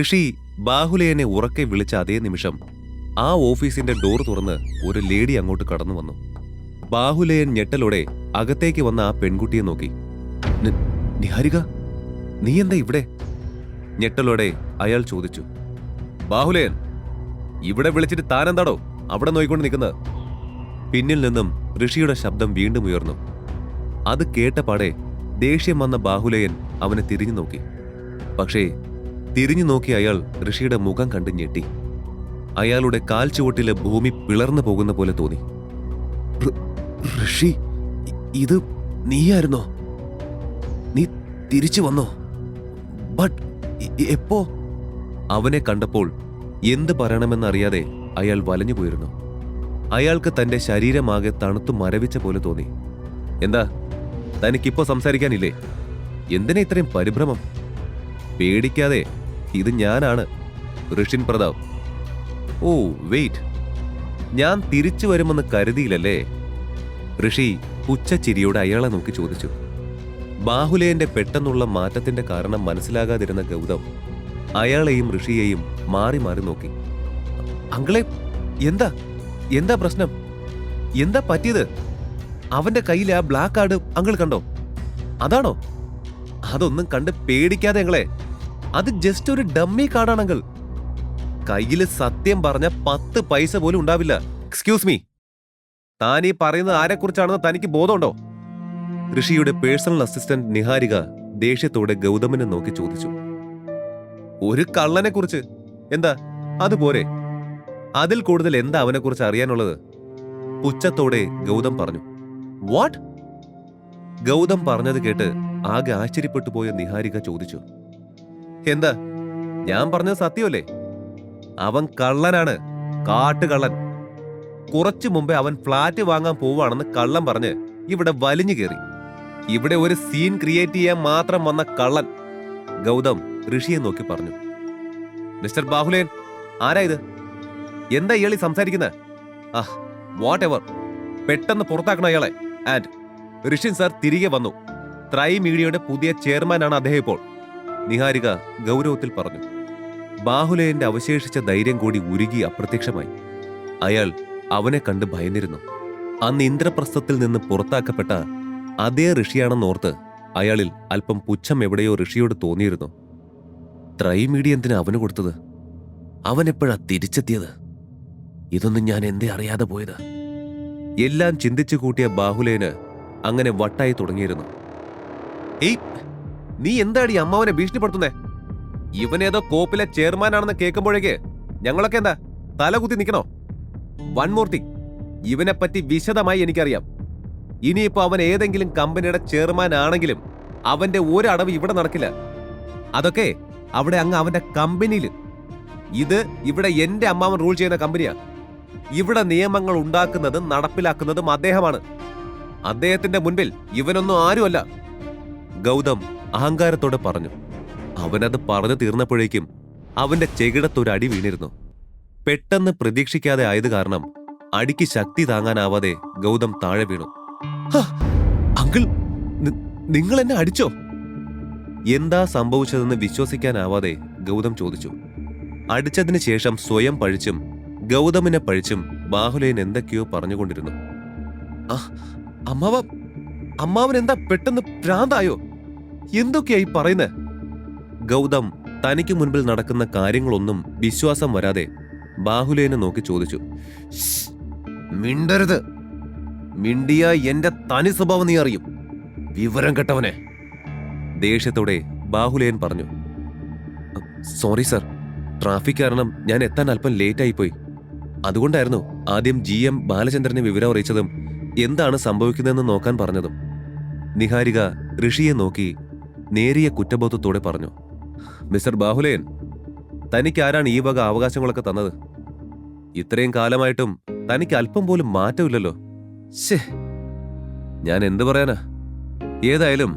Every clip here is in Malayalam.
ഋഷി ബാഹുലയനെ ഉറക്കെ വിളിച്ച അതേ നിമിഷം ആ ഓഫീസിന്റെ ഡോർ തുറന്ന് ഒരു ലേഡി അങ്ങോട്ട് കടന്നു വന്നു. ബാഹുലയൻ ഞെട്ടലോടെ അകത്തേക്ക് വന്ന ആ പെൺകുട്ടിയെ നോക്കി. "നി- നിഹാരിക നീ എന്താ ഇവിടെ? ഞെട്ടലോടെ അയാൾ ചോദിച്ചു. ബാഹുലയൻ ഇവിടെ വിളിച്ചിട്ട് താനെന്താടോ അവിടെ നോയിക്കൊണ്ട് നിൽക്കുന്നത് പിന്നിൽ നിന്നും ഋഷിയുടെ ശബ്ദം വീണ്ടും ഉയർന്നു. അത് കേട്ട പാടെ ദേഷ്യം വന്ന ബാഹുലയൻ അവനെ തിരിഞ്ഞു നോക്കി. പക്ഷേ തിരിഞ്ഞു നോക്കി അയാൾ ഋഷിയുടെ മുഖം കണ്ടു ഞെട്ടി. അയാളുടെ കാൽ ചുവട്ടിലെ ഭൂമി പിളർന്നു പോകുന്ന പോലെ തോന്നി. ഋഷി ഇത് നീയായിരുന്നോ? നീ തിരിച്ചു വന്നോ? ബട്ട് എപ്പോ? അവനെ കണ്ടപ്പോൾ എന്ത് പറയണമെന്നറിയാതെ അയാൾ വലഞ്ഞു പോയിരുന്നു. അയാൾക്ക് തന്റെ ശരീരമാകെ തണുത്തു മരവിച്ച പോലെ തോന്നി. എന്താ തനിക്കിപ്പോ സംസാരിക്കാനില്ലേ? എന്തിനാ ഇത്രയും പരിഭ്രമം? പേടിക്കാതെ ഇത് ഞാനാണ്. ഋഷിൻ പ്രതാപ്. Oh wait. ഞാൻ തിരിച്ചു വരുമെന്ന് കരുതിയില്ലല്ലേ? ഋഷി ഉച്ചച്ചിരിയോടെ അയാളെ നോക്കി ചോദിച്ചു. ബാഹുലേന്റെ പെട്ടെന്നുള്ള മാറ്റത്തിന്റെ കാരണം മനസ്സിലാകാതിരുന്ന ഗൗതം അയാളെയും ഋഷിയെയും മാറി മാറി നോക്കി. അങ്കളെ എന്താ? എന്താ പ്രശ്നം? എന്താ പറ്റിയത്? അവന്റെ കയ്യിൽ ആ ബ്ലാക്ക് കാർഡ് അങ്കിൾ കണ്ടോ? അതാണോ? അതൊന്നും കണ്ട് പേടിക്കാതെ അങ്ങളെ അത് ജസ്റ്റ് ഒരു ഡമ്മി കാർഡാണെങ്കിൽ കയ്യിൽ സത്യം പറഞ്ഞ പത്ത് പൈസ പോലും ഉണ്ടാവില്ല. എക്സ്ക്യൂസ് മീ താൻ ഈ പറയുന്നത് ആരെക്കുറിച്ചാണെന്ന് തനിക്ക് ബോധമുണ്ടോ? ഋഷിയുടെ പേഴ്സണൽ അസിസ്റ്റന്റ് നിഹാരിക ദേഷ്യത്തോടെ ഗൗതമനെ നോക്കി ചോദിച്ചു. ഒരു കള്ളനെ കുറിച്ച് എന്താ അതുപോരെ അതിൽ കൂടുതൽ എന്താ അവനെ കുറിച്ച് അറിയാനുള്ളത്? പുച്ഛത്തോടെ ഗൗതം പറഞ്ഞു. വാട്ട് ഗൗതം പറഞ്ഞത് കേട്ട് ആകെ ആശ്ചര്യപ്പെട്ടു പോയ നിഹാരിക ചോദിച്ചു. എന്താ? ഞാൻ പറഞ്ഞത് സത്യമല്ലേ? അവൻ കള്ളനാണ് കാട്ടുകള്ളൻ. കുറച്ചു മുമ്പേ അവൻ ഫ്ലാറ്റ് വാങ്ങാൻ പോവാണെന്ന് കള്ളൻ പറഞ്ഞ് ഇവിടെ വലിഞ്ഞു കയറി. ഇവിടെ ഒരു സീൻ ക്രിയേറ്റ് ചെയ്യാൻ മാത്രം വന്ന കള്ളൻ ഗൗതം ഋഷിയെ നോക്കി പറഞ്ഞു. മിസ്റ്റർ ബാഹുലേൻ ആരാ ഇത്? എന്താ ഇയാളി സംസാരിക്കുന്നത് ആ വാട്ട് എവർ പെട്ടെന്ന് പുറത്താക്കണം അയാളെ. ആൻഡ് ഋഷിൻ സാർ തിരികെ വന്നു. ത്രൈ മീഡിയയുടെ പുതിയ ചെയർമാനാണ് അദ്ദേഹം ഇപ്പോൾ. നിഹാരിക ഗൗരവത്തിൽ പറഞ്ഞു ബാഹുലയന്റെ അവശേഷിച്ച ധൈര്യം കൂടി ഉരുകി അപ്രത്യക്ഷമായി. അയാൾ അവനെ കണ്ട് ഭയന്നിരുന്നു. അന്ന് ഇന്ദ്രപ്രസ്ഥത്തിൽ നിന്ന് പുറത്താക്കപ്പെട്ട അതേ ഋഷിയാണെന്നോർത്ത് അയാളിൽ അല്പം പുച്ഛം എവിടെയോ ഋഷിയോട് തോന്നിയിരുന്നു. ത്രൈ മീഡിയ എന്തിനാ അവന് കൊടുത്തത്? അവൻ എപ്പോഴാ തിരിച്ചെത്തിയത്? ഇതൊന്നും ഞാൻ എന്തേ അറിയാതെ പോയത്? എല്ലാം ചിന്തിച്ചു കൂട്ടിയ ബാഹുലേന് അങ്ങനെ വട്ടായി തുടങ്ങിയിരുന്നു. ഏയ് നീ എന്താടി അമ്മാവനെ ഭീഷണിപ്പെടുത്തുന്നേ? ഇവനേതോ കോപ്പിലെ ചെയർമാനാണെന്ന് കേൾക്കുമ്പോഴേക്ക് ഞങ്ങളൊക്കെ എന്താ തലകുത്തി നിൽക്കണോ? വൺ മോർ തിങ് ഇവനെ പറ്റി വിശദമായി എനിക്കറിയാം. ഇനിയിപ്പോ അവൻ ഏതെങ്കിലും കമ്പനിയുടെ ചെയർമാൻ ആണെങ്കിലും അവന്റെ ഒരടവ് ഇവിടെ നടക്കില്ല. അതൊക്കെ അവിടെ അങ്ങ് അവന്റെ കമ്പനിയിൽ ഇത് ഇവിടെ എന്റെ അമ്മാവൻ റൂൾ ചെയ്യുന്ന കമ്പനിയാ. ഇവിടെ നിയമങ്ങൾ ഉണ്ടാക്കുന്നതും നടപ്പിലാക്കുന്നതും അദ്ദേഹമാണ്. അദ്ദേഹത്തിന്റെ മുൻപിൽ ഇവനൊന്നും ആരുമല്ല. ഗൗതം അഹങ്കാരത്തോടെ പറഞ്ഞു അവനത് പറഞ്ഞു തീർന്നപ്പോഴേക്കും അവന്റെ ചെകിടത്തൊരടി വീണിരുന്നു. പെട്ടെന്ന് പ്രതീക്ഷിക്കാതെ ആയത് കാരണം അടിക്ക് ശക്തി താങ്ങാനാവാതെ ഗൗതം താഴെ വീണു. "ഹ, അങ്കിൾ നിങ്ങൾ എന്നെ അടിച്ചോ? എന്താ സംഭവിച്ചതെന്ന് വിശ്വസിക്കാനാവാതെ ഗൗതം ചോദിച്ചു. അടിച്ചതിന് ശേഷം സ്വയം പഴിച്ചും ഗൗതമിനെ പഴിച്ചും ബാഹുലയൻ എന്തൊക്കെയോ പറഞ്ഞുകൊണ്ടിരുന്നു. "ആ, അമ്മാവ അമ്മാവൻ എന്താ പെട്ടെന്ന് ഭ്രാന്തായോ? എന്തൊക്കെയായി പറയുന്നത് ഗൗതം തനിക്ക് മുൻപിൽ നടക്കുന്ന കാര്യങ്ങളൊന്നും വിശ്വാസം വരാതെ ബാഹുലേനെ നോക്കി ചോദിച്ചു. മിണ്ടരുത്. മിണ്ടിയ എന്റെ തനി സ്വഭാവം നീ അറിയും. വിവരം കെട്ടവനെ. ദേഷ്യത്തോടെ ബാഹുലേൻ പറഞ്ഞു. സോറി സർ ട്രാഫിക് കാരണം ഞാൻ എത്താൻ അല്പം ലേറ്റ് ആയിപ്പോയി അതുകൊണ്ടായിരുന്നു ആദ്യം ജി എം ബാലചന്ദ്രനെ വിവരം അറിയിച്ചതും എന്താണ് സംഭവിക്കുന്നതെന്ന് നോക്കാൻ പറഞ്ഞതും. നിഹാരിക ഋഷിയെ നോക്കി നേരിയ കുറ്റബോധത്തോടെ പറഞ്ഞു മിസ്റ്റർ ബാഹുലേൻ തനിക്കാരാണ് ഈ വക അവകാശങ്ങളൊക്കെ തന്നത്. ഇത്രയും കാലമായിട്ടും തനിക്ക് അല്പം പോലും മാറ്റമില്ലല്ലോ. ശേ ഞാൻ എന്തു പറയാനാ? ഏതായാലും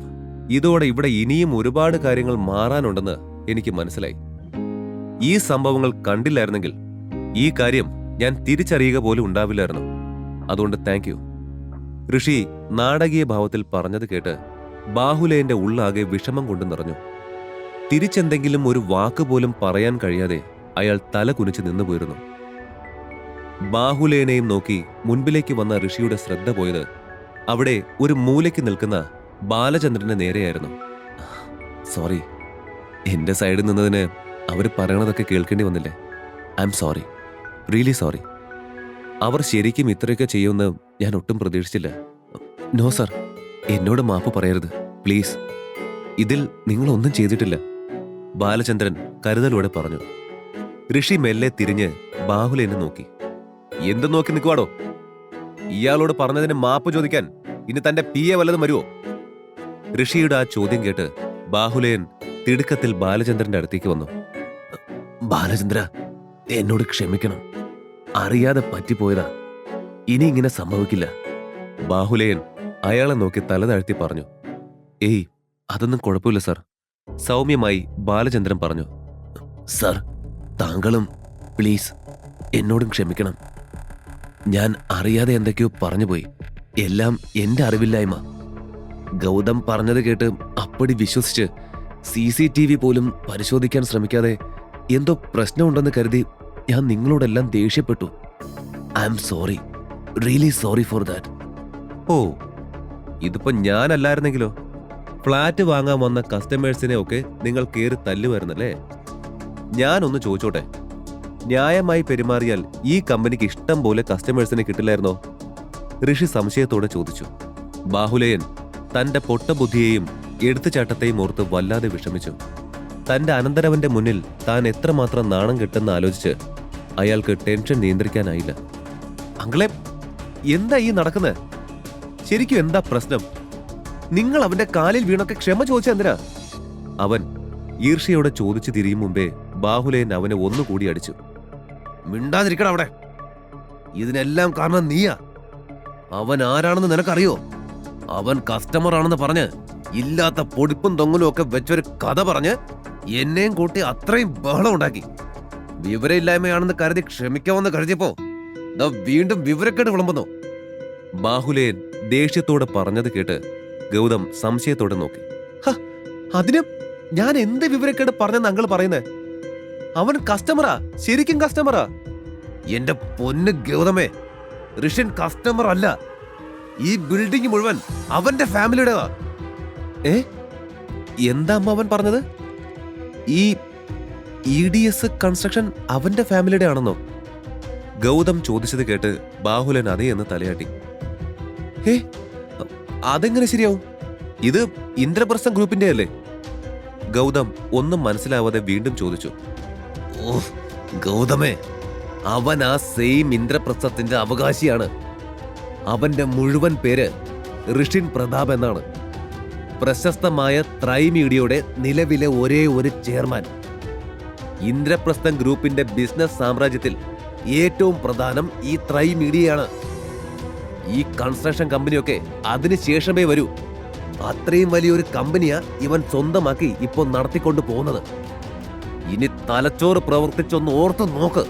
ഇതോടെ ഇവിടെ ഇനിയും ഒരുപാട് കാര്യങ്ങൾ മാറാനുണ്ടെന്ന് എനിക്ക് മനസ്സിലായി. ഈ സംഭവങ്ങൾ കണ്ടില്ലായിരുന്നെങ്കിൽ ഈ കാര്യം ഞാൻ തിരിച്ചറിയുക പോലും ഉണ്ടാവില്ലായിരുന്നു. അതുകൊണ്ട് താങ്ക് ഋഷി നാടകീയ ഭാവത്തിൽ പറഞ്ഞത് കേട്ട് ബാഹുലേയന്റെ ഉള്ളാകെ വിഷമം കൊണ്ട് നിറഞ്ഞു. തിരിച്ചെന്തെങ്കിലും ഒരു വാക്ക് പോലും പറയാൻ കഴിയാതെ അയാൾ തല കുനിച്ച് നിന്നുപോയിരുന്നു ബാഹുലേനെയും നോക്കി മുൻപിലേക്ക് വന്ന ഋഷിയുടെ ശ്രദ്ധ പോയത് അവിടെ ഒരു മൂലയ്ക്ക് നിൽക്കുന്ന ബാലചന്ദ്രന്റെ നേരെയായിരുന്നു. സോറി എന്റെ സൈഡിൽ നിന്നതിന് അവർ പറയണതൊക്കെ കേൾക്കേണ്ടി വന്നില്ലേ? I'm sorry really sorry. അവർ ശരിക്കും ഇത്രയൊക്കെ ചെയ്യുമെന്ന് ഞാൻ ഒട്ടും പ്രതീക്ഷിച്ചില്ല. നോ സർ എന്നോട് മാപ്പ് പറയരുത്. പ്ലീസ്. ഇതിൽ നിങ്ങളൊന്നും ചെയ്തിട്ടില്ല. ബാലചന്ദ്രൻ കരുതലോടെ പറഞ്ഞു. ഋഷി മെല്ലെ തിരിഞ്ഞ് ബാഹുലേനെ നോക്കി. എന്ത് നോക്കി നിൽക്കുവാടോ? ഇയാളോട് പറഞ്ഞതിന് മാപ്പ് ചോദിക്കാൻ ഇനി തന്റെ പി എ വല്ലതും വരുമോ ഋഷിയുടെ ആ ചോദ്യം കേട്ട് ബാഹുലേൻ തിടുക്കത്തിൽ ബാലചന്ദ്രന്റെ അടുത്തേക്ക് വന്നു. ബാലചന്ദ്ര എന്നോട് ക്ഷമിക്കണം. അറിയാതെ പറ്റിപ്പോയതാ. ഇനി ഇങ്ങനെ സംഭവിക്കില്ല. ബാഹുലേയൻ അയാളെ നോക്കി തല താഴ്ത്തി പറഞ്ഞു ഏയ് അതൊന്നും കുഴപ്പമില്ല സർ സൗമ്യമായി ബാലചന്ദ്രൻ പറഞ്ഞു സർ താങ്കളും പ്ലീസ് എന്നോടും ക്ഷമിക്കണം. ഞാൻ അറിയാതെ എന്തൊക്കെയോ പറഞ്ഞുപോയി എല്ലാം എന്റെ അറിവില്ലായ്മ. ഗൗതം പറഞ്ഞത് കേട്ട് അപ്പടി വിശ്വസിച്ച് സി സി ടി വി പോലും പരിശോധിക്കാൻ ശ്രമിക്കാതെ എന്തോ പ്രശ്നമുണ്ടെന്ന് കരുതി ഞാൻ നിങ്ങളോടെല്ലാം ദേഷ്യപ്പെട്ടു. I'm sorry really sorry for that. Oh ഇതിപ്പോ ഞാനല്ലായിരുന്നെങ്കിലോ? ഫ്ലാറ്റ് വാങ്ങാൻ വന്ന കസ്റ്റമേഴ്സിനെ ഒക്കെ നിങ്ങൾ കയറി തല്ലുമായിരുന്നല്ലേ? ഞാനൊന്ന് ചോദിച്ചോട്ടെ. ന്യായമായി പെരുമാറിയാൽ ഈ കമ്പനിക്ക് ഇഷ്ടം പോലെ കസ്റ്റമേഴ്സിനെ കിട്ടില്ലായിരുന്നോ? ഋഷി സംശയത്തോടെ ചോദിച്ചു. ബാഹുലയൻ തന്റെ പൊട്ടബുദ്ധിയെയും എടുത്തുചാട്ടത്തെയും ഓർത്ത് വല്ലാതെ വിഷമിച്ചു. തന്റെ അനന്തരവന്റെ മുന്നിൽ താൻ എത്രമാത്രം നാണം കിട്ടുന്ന ആലോചിച്ച് അയാൾക്ക് ടെൻഷൻ നിയന്ത്രിക്കാനായില്ല. അങ്കളെ എന്താ ഈ നടക്കുന്നത് ശരിക്കും എന്താ പ്രശ്നം? നിങ്ങൾ അവന്റെ കാലിൽ വീണൊക്കെ ക്ഷമ ചോദിച്ച എന്തിനാ? അവൻ ഈർഷ്യയോടെ ചോദിച്ചു തിരിയും മുമ്പേ ബാഹുലേൻ അവനെ ഒന്നുകൂടി അടിച്ചു. മിണ്ടാതിരിക്കണം അവിടെ. ഇതിനെല്ലാം കാരണം നീയാ. അവൻ ആരാണെന്ന് നിനക്കറിയോ? അവൻ കസ്റ്റമർ ആണെന്ന് പറഞ്ഞ് ഇല്ലാത്ത പൊടിപ്പും തൊങ്ങലും ഒക്കെ വെച്ചൊരു കഥ പറഞ്ഞ് എന്നെയും കൂട്ടി അത്രയും ബഹളം ഉണ്ടാക്കി. വിവരമില്ലായ്മയാണെന്ന് കരുതി ക്ഷമിക്കാമെന്ന് കരുതിയപ്പോ വീണ്ടും വിവരക്കേട് വിളമ്പുന്നു. ബാഹുലേയൻ ദേഷ്യത്തോടെ പറഞ്ഞത് കേട്ട് ഗൗതം സംശയത്തോടെ നോക്കി. "ഹ, അതിന് ഞാൻ എന്ത് വിവരക്കേട് പറഞ്ഞെന്ന് അങ്കിൾ പറയുന്നേ? അവൻ കസ്റ്റമറാ ശരിക്കും കസ്റ്റമറാ എന്റെ പൊന്ന് ഗൗതമേ ഋഷ്യൻ കസ്റ്റമർ അല്ല. ഈ ബിൽഡിംഗ് മുഴുവൻ അവന്റെ ഫാമിലിയുടേതാ ഏ? എന്താ അമ്മ അവൻ പറഞ്ഞത്? ഈ ഇ ഡി എസ് കൺസ്ട്രക്ഷൻ അവന്റെ ഫാമിലിയുടെ ആണെന്നോ ഗൗതം ചോദിച്ചത് കേട്ട് ബാഹുലൻ അതേ എന്ന് തലയാട്ടി. ഏ? അതെങ്ങനെ ശരിയാവും? ഇത് ഇന്ദ്രപ്രസ്ഥം ഗ്രൂപ്പിന്റെ അല്ലേ? ഗൗതം ഒന്നും മനസ്സിലാവാതെ വീണ്ടും ചോദിച്ചു. ഓ ഗൗതമേ അവൻ ആ സെയിം ഇന്ദ്രപ്രസ്ഥത്തിന്റെ അവകാശിയാണ്. അവന്റെ മുഴുവൻ പേര് ഋഷിൻ പ്രതാപ് എന്നാണ്. പ്രശസ്തമായ ത്രൈമീഡിയയുടെ നിലവിലെ ഒരേ ഒരു ചെയർമാൻ. ഇന്ദ്രപ്രസ്ഥം ഗ്രൂപ്പിന്റെ ബിസിനസ് സാമ്രാജ്യത്തിൽ ഏറ്റവും പ്രധാനം ഈ ത്രൈ മീഡിയയാണ് ഈ കൺസ്ട്രക്ഷൻ കമ്പനിയൊക്കെ അതിനുശേഷമേ വരൂ. അത്രയും വലിയൊരു കമ്പനിയാ ഇവൻ സ്വന്തമാക്കി ഇപ്പോൾ നടത്തിക്കൊണ്ട് പോകുന്നത്. ഇനി തലച്ചോറ് പ്രവർത്തിച്ചൊന്ന് ഓർത്തു നോക്ക്.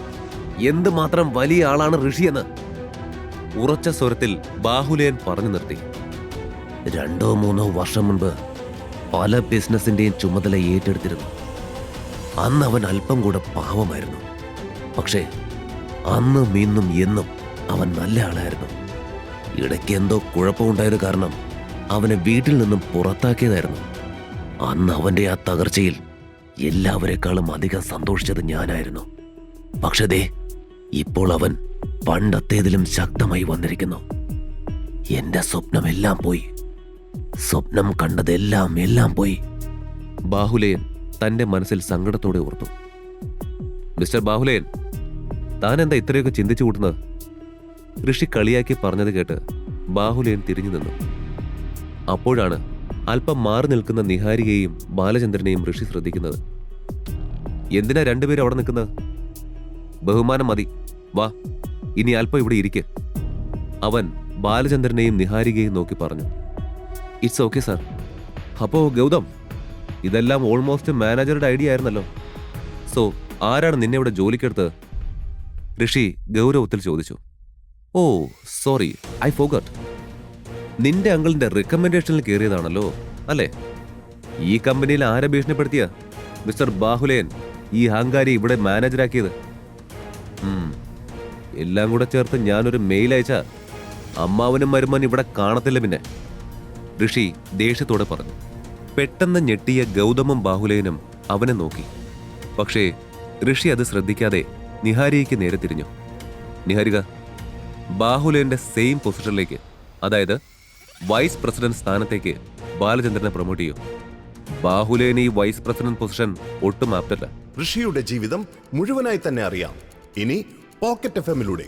എന്തുമാത്രം വലിയ ആളാണ് ഋഷിയെന്ന് ഉറച്ച സ്വരത്തിൽ ബാഹുലേൻ പറഞ്ഞു നിർത്തി. രണ്ടോ മൂന്നോ വർഷം മുൻപ് പല ബിസിനസിന്റെയും ചുമതല ഏറ്റെടുത്തിരുന്നു. അന്ന് അവൻ അല്പം കൂടെ പാവമായിരുന്നു. പക്ഷേ അന്നും ഇന്നും എന്നും അവൻ നല്ല ആളായിരുന്നു. ഇടയ്ക്ക് എന്തോ കുഴപ്പമുണ്ടായത് കാരണം അവനെ വീട്ടിൽ നിന്നും പുറത്താക്കിയതായിരുന്നു. അന്ന് അവന്റെ ആ തകർച്ചയിൽ എല്ലാവരെക്കാളും അധികം സന്തോഷിച്ചത് ഞാനായിരുന്നു. പക്ഷേ ദേ ഇപ്പോൾ അവൻ പണ്ടത്തേതിലും ശക്തമായി വന്നിരിക്കുന്നു. എന്റെ സ്വപ്നമെല്ലാം പോയി. സ്വപ്നം കണ്ടതെല്ലാം എല്ലാം പോയി. ബാഹുലയൻ തന്റെ മനസ്സിൽ സങ്കടത്തോടെ ഓർത്തു. മിസ്റ്റർ ബാഹുലയൻ താൻ എന്താ ഇത്രയൊക്കെ ചിന്തിച്ചു കൂട്ടുന്നത്? ഋഷി കളിയാക്കി പറഞ്ഞത് കേട്ട് ബാഹുലേൻ തിരിഞ്ഞു നിന്നു. അപ്പോഴാണ് അല്പം മാറി നിൽക്കുന്ന നിഹാരികയും ബാലചന്ദ്രനെയും ഋഷി ശ്രദ്ധിക്കുന്നത്. എന്തിനാ രണ്ടുപേരും അവിടെ നിൽക്കുന്നത്? ബഹുമാനം മതി. വാ ഇനി അല്പം ഇവിടെ ഇരിക്കെ. അവൻ ബാലചന്ദ്രനെയും നിഹാരികയും നോക്കി പറഞ്ഞു. ഇറ്റ്സ് ഓക്കെ സാർ അപ്പോ ഗൗതം ഇതെല്ലാം ഓൾമോസ്റ്റ് മാനേജറുടെ ഐഡിയ ആയിരുന്നല്ലോ. സോ ആരാണ് നിന്നെ ഇവിടെ ജോലിക്കെടുത്തത് ഋഷി ഗൗരവത്തിൽ ചോദിച്ചു. Oh sorry I forgot. നിന്റെ അങ്കിളിന്റെ റെക്കമെൻഡേഷനിൽ കയറിയതാണല്ലോ അല്ലേ? ഈ കമ്പനിയിൽ ആരെ ഭീഷണിപ്പെടുത്തിയ? മിസ്റ്റർ ബാഹുലേൻ ഈ അഹങ്കാരി ഇവിടെ മാനേജരാക്കിയത്. എല്ലാം കൂടെ ചേർത്ത് ഞാനൊരു മെയിൽ അയച്ച അമ്മാവനും മരുമൻ ഇവിടെ കാണത്തില്ല പിന്നെ. ഋഷി ദേഷ്യത്തോടെ പറഞ്ഞു. പെട്ടെന്ന് ഞെട്ടിയ ഗൗതമും ബാഹുലേനും അവനെ നോക്കി. പക്ഷേ ഋഷി അത് ശ്രദ്ധിക്കാതെ നിഹാരികയ്ക്ക് നേരെ തിരിഞ്ഞു. നിഹാരിക ബാഹുലേന്റെ സെയിം പൊസിഷനിലേക്ക് അതായത് വൈസ് പ്രസിഡന്റ് സ്ഥാനത്തേക്ക് ബാലചന്ദ്രനെ പ്രൊമോട്ട് ചെയ്യും. ബാഹുലേന് ഈ വൈസ് പ്രസിഡന്റ് പൊസിഷൻ ഒട്ടും ആപ്റ്റല്ല ഋഷിയുടെ ജീവിതം മുഴുവനായി തന്നെ അറിയാം. ഇനി പോക്കറ്റ് എഫ് എമ്മിലൂടെ